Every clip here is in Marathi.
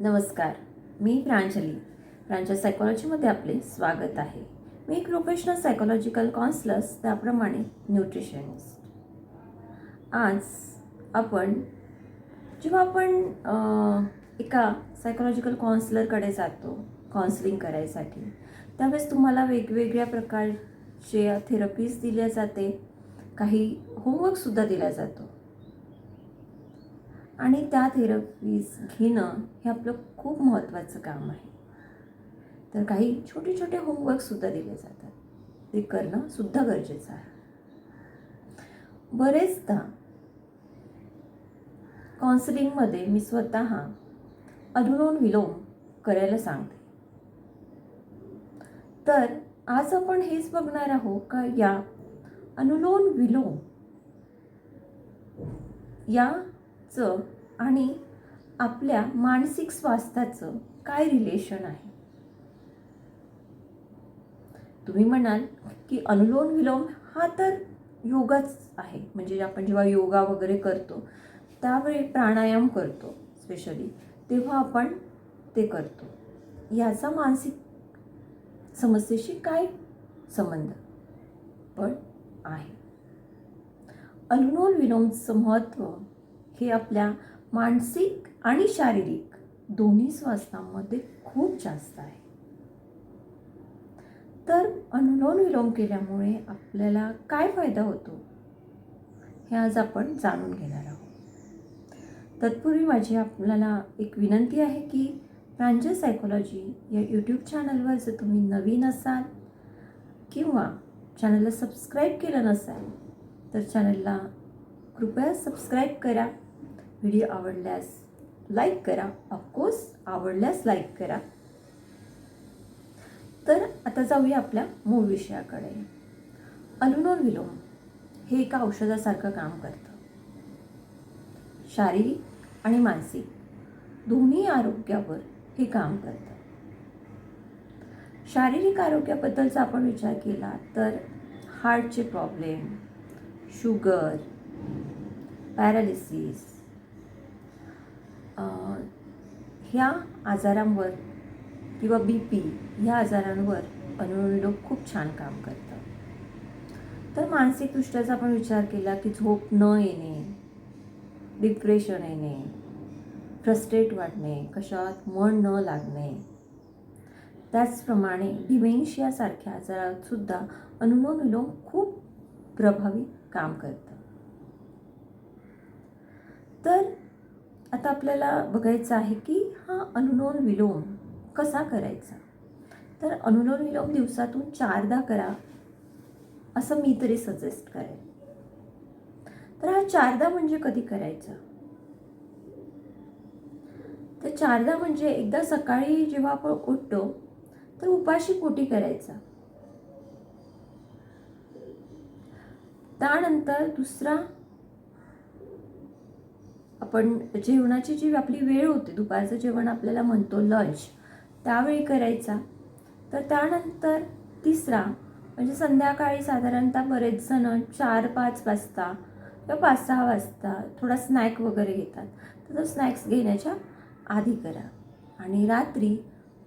नमस्कार मी प्रांजली. प्रांजल सायकॉलॉजीमध्ये आपले स्वागत आहे. मी एक प्रोफेशनल सायकोलॉजिकल कॉन्सलर्स त्याप्रमाणे न्यूट्रिशनिस्ट आज आपण जेव्हा आपण एका सायकोलॉजिकल कॉन्सलरकडे जातो कॉन्सलिंग करायसाठी त्यावेळेस तुम्हाला वेगवेगळ्या प्रकारचे थेरपीज दिल्या जाते काही होमवर्कसुद्धा दिला जातो. आणि त्या थेरपीज घेणं हे आपलं खूप महत्त्वाचं काम आहे. तर काही छोटे छोटे होमवर्कसुद्धा दिले जातात. ते करणं सुद्धा गरजेचं आहे. बरेचदा काउन्सिलिंगमध्ये मी स्वतः अनुलोम विलोम करायला सांगते. तर आज आपण हेच बघणार आहोत का या अनुलोम विलोम याचं आणि आपल्या मानसिक स्वास्थ्याचं काय रिलेशन आहे? तुम्ही म्हणाल की अनुलोम विलोम हा तर योगाच आहे. म्हणजे आपण जेव्हा योगा वगैरे करतो त्यावेळी प्राणायाम करतो स्पेशली तेव्हा आपण ते करतो. याचा मानसिक समस्येशी काय संबंध? पण आहे. अनुलोम विलोमचं महत्त्व हे आपल्या मानसिक आणि शारीरिक दोन्ही स्वास्थ्यांमध्ये खूप जास्त आहे. तर अनुलोम विलोम केल्यामुळे आपल्याला काय फायदा होतो? हे आज आपण जाणून घेणार आहोत. तत्पूर्वी माझी आपल्याला एक विनंती आहे की प्रांजल सायकोलॉजी या यूट्यूब चॅनलवर जर तुम्ही नवीन असाल किंवा चॅनलला सबस्क्राईब केलं नसाल तर चॅनलला कृपया सबस्क्राईब करा. व्हिडिओ आवडल्यास लाईक करा. ऑफकोर्स आवडल्यास लाईक करा. तर आता जाऊया आपल्या मूळ विषयाकडे. अनुलोम विलोम हे एका औषधासारखं काम करतं. शारीरिक आणि मानसिक दोन्ही आरोग्यावर हे काम करतं. शारीरिक आरोग्याबद्दलचा आपण विचार केला तर हार्टचे प्रॉब्लेम शुगर पॅरालिसिस ह्या आजारांवर किंवा बी पी ह्या आजारांवर अनुलोम खूप छान काम करतं तर मानसिकदृष्ट्याचा आपण विचार केला की झोप न येणे डिप्रेशन येणे फ्रस्ट्रेट वाटणे कशात मन न लागणे त्याचप्रमाणे डिमेन्शियासारख्या आजारातसुद्धा अनुलोम विलोम खूप प्रभावी काम करतं तर आता आपल्याला बघायचं आहे की हा अनुलोम विलोम कसा करायचा? तर अनुलोम विलोम दिवसातून चारदा करा असं मी तरी सजेस्ट करेन. तर हा चारदा म्हणजे कधी करायचा? तर चारदा म्हणजे एकदा सकाळी जेव्हा आपण उठतो तर उपाशी पोटी करायचा. त्यानंतर दुसरा आपण जेवणाची जी आपली वेळ होते दुपारचं जेवण आपल्याला म्हणतो लंच त्यावेळी करायचा. तर त्यानंतर तिसरा म्हणजे संध्याकाळी साधारणतः बरेच जण चार पाच वाजता किंवा पाच सहा वाजता थोडा स्नॅक वगैरे घेतात. तर तो स्नॅक्स घेण्याच्या आधी करा. आणि रात्री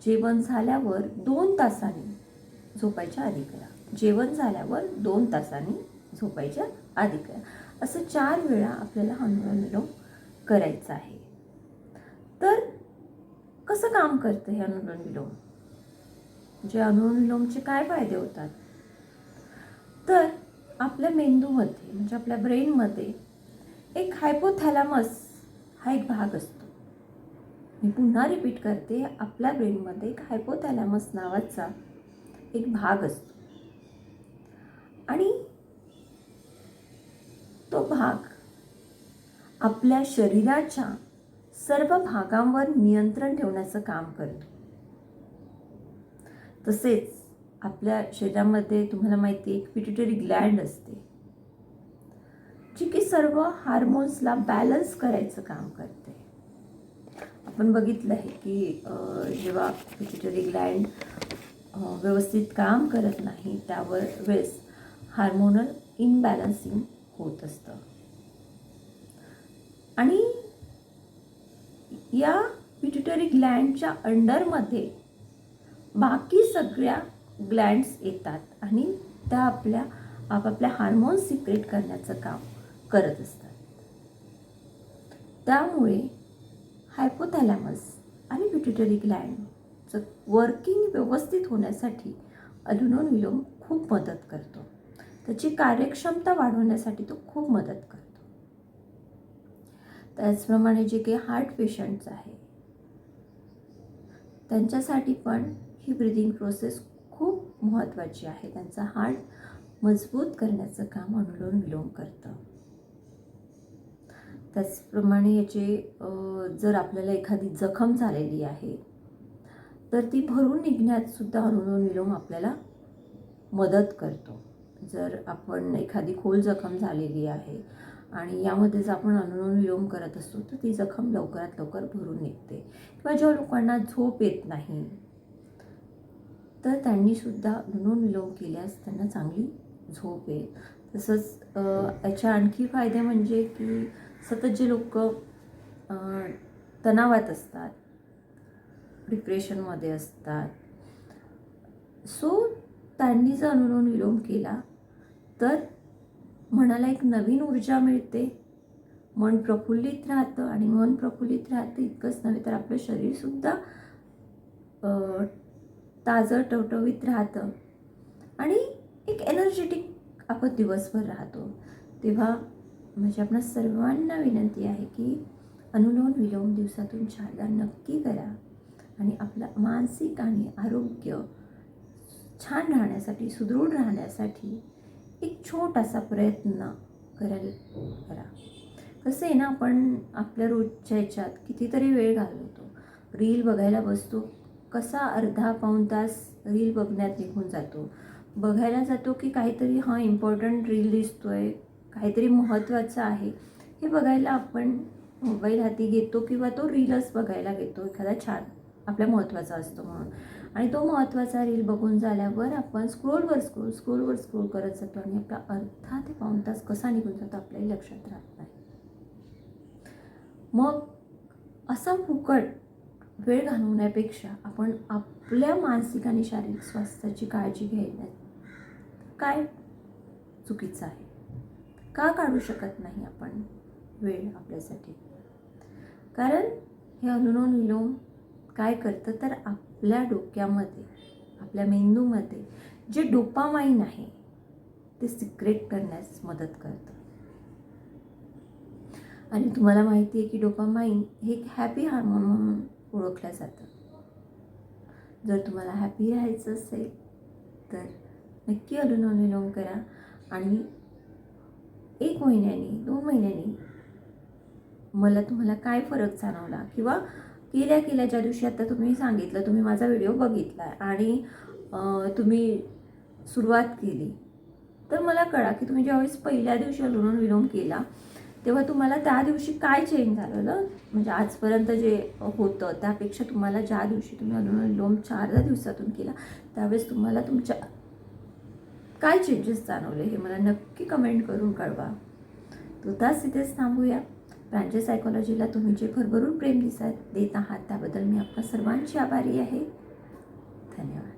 जेवण झाल्यावर दोन तासांनी झोपायच्या आधी करा. जेवण झाल्यावर दोन तासांनी झोपायच्या आधी करा. असं चार वेळा आपल्याला अनुलोम विलोम करायचं आहे. तर कसं काम करतं हे अनुलोम विलोम? जे अनुलोम विलोमचे काय फायदे होतात? तर आपल्या मेंदूमध्ये म्हणजे आपल्या ब्रेनमध्ये एक हायपोथॅलॅमस हा एक भाग असतो. मी पुन्हा रिपीट करते आपल्या ब्रेनमध्ये एक हायपोथॅलॅमस नावाचा एक भाग असतो. आणि तो भाग आपल्या शरीराच्या सर्व भागांवर नियंत्रण ठेवण्याचं काम करतो तसेच आपल्या शरीरामध्ये तुम्हाला माहिती आहे पिट्युटरी ग्लँड असते जी की सर्व हार्मोन्सला बॅलन्स करायचं काम करते. आपण बघितलं आहे की जेव्हा पिट्युटरी ग्लँड व्यवस्थित काम करत नाही त्यावर वेळेस हार्मोनल इनबॅलन्सिंग होत असतं. आणि या पिट्युटरी ग्लँडच्या अंडरमध्ये बाकी सगळ्या ग्लँड्स येतात आणि त्या आपल्या आपापल्या हार्मोन्स सिक्रेट करण्याचं काम करत असतात. त्यामुळे हायपोथॅलॅमस आणि पिट्युटरी ग्लँडचं वर्किंग व्यवस्थित होण्यासाठी अनुलोम विलोम खूप मदत करतो. त्याची कार्यक्षमता वाढवण्यासाठी तो खूप मदत करतो. त्याचप्रमाणे जे काही हार्ट पेशंट्स आहे त्यांच्यासाठी पण ही ब्रिदिंग प्रोसेस खूप महत्त्वाची आहे. त्यांचा हार्ट मजबूत करण्याचं काम अनुलोम विलोम करतं. त्याचप्रमाणे याचे जर आपल्याला एखादी जखम झालेली आहे तर ती भरून निघण्यात सुद्धा अनुलोम विलोम आपल्याला मदत करतो. जर आपण एखादी खोल जखम झालेली आहे आणि यामध्ये जर आपण अनुलोम विलोम करत असतो तर ती जखम लवकरात लवकर भरून निघते. किंवा ज्या लोकांना झोप येत नाही तर त्यांनीसुद्धा अनुनोन अनुलोम विलोम केल्यास त्यांना चांगली झोप येईल. तसंच याच्या याचे आणखी फायदे म्हणजे की सतत जे लोक तणावात असतात डिप्रेशनमध्ये असतात सो त्यांनी जर अनुलोम विलोम केला तर मनाला एक नवीन ऊर्जा मिळते. मन प्रफुल्लित राहतं आणि मन प्रफुल्लित राहतं इतकंच नव्हे तर आपलं शरीरसुद्धा ताजं टवटवीत राहतं. आणि एक एनर्जेटिक आपण दिवसभर राहतो. तेव्हा म्हणजे आपणा सर्वांना विनंती आहे की अनुलोम विलोम दिवसातून चारदा नक्की करा. आणि आपलं मानसिक आणि आरोग्य छान राहण्यासाठी सुदृढ राहण्यासाठी एक छोटासा प्रयत्न करायला करा. कसं आहे ना आपण आपल्या रोजच्या ह्याच्यात कितीतरी वेळ घालवतो. रील बघायला बसतो कसा अर्धा पाऊण तास रील बघण्यात निघून जातो. बघायला जातो की काहीतरी हा इम्पॉर्टंट रील दिसतो आहे काहीतरी महत्त्वाचं आहे. हे बघायला आपण मोबाईल हाती घेतो किंवा तो रीलच बघायला घेतो. एखादा छान आपल्या महत्त्वाचा असतो म्हणून. आणि तो महत्त्वाचा रील बघून झाल्यावर आपण स्क्रोलवर स्क्रोल स्क्रोलवर स्क्रोल करत जातो आणि आपला अर्धा ते पाऊण तास कसा निघून जातो आपल्याही लक्षात राहत नाही. मग असा फुकट वेळ घालवण्यापेक्षा आपण आपल्या मानसिक आणि शारीरिक स्वास्थ्याची काळजी घ्यायला काय चुकीचं आहे? का काढू शकत नाही आपण वेळ आपल्यासाठी? कारण हे अनुलोम विलोम काय करतं तर आपल्या डोक्यामध्ये आपल्या मेंदूमध्ये जे डोपामाइन आहे ते सिक्रेट करण्यास मदत करतं. आणि तुम्हाला माहिती आहे की डोपामाइन हे एक हॅपी हार्मोन म्हणून ओळखलं जातं. जर तुम्हाला हॅपी राहायचं असेल तर नक्की अनुलोम विलोम करा आणि एक महिन्यानी दोन महिन्यांनी मला तुम्हाला काय फरक जाणवला किंवा केल्या केल्या ज्या दिवशी आता तुम्ही सांगितलं तुम्ही माझा व्हिडिओ बघितला आणि तुम्ही सुरुवात केली. तर मला कळा की तुम्ही ज्यावेळेस पहिल्या दिवशी अनुलोम विलोम केला तेव्हा तुम्हाला त्या दिवशी काय चेंज झालेलं म्हणजे आजपर्यंत जे होतं त्यापेक्षा तुम्हाला ज्या दिवशी तुम्ही अनुलोम विलोम चारदा दिवसातून केला त्यावेळेस तुम्हाला तुमच्या काय चेंजेस जाणवले हे मला नक्की कमेंट करून कळवा. तुताच तिथेच थांबूया. प्रांजल सायकॉलॉजीला तुम्ही जे भरभरून प्रेम दिसा देत आहात त्याबद्दल मी आपल्या सर्वांची आभारी आहे. धन्यवाद.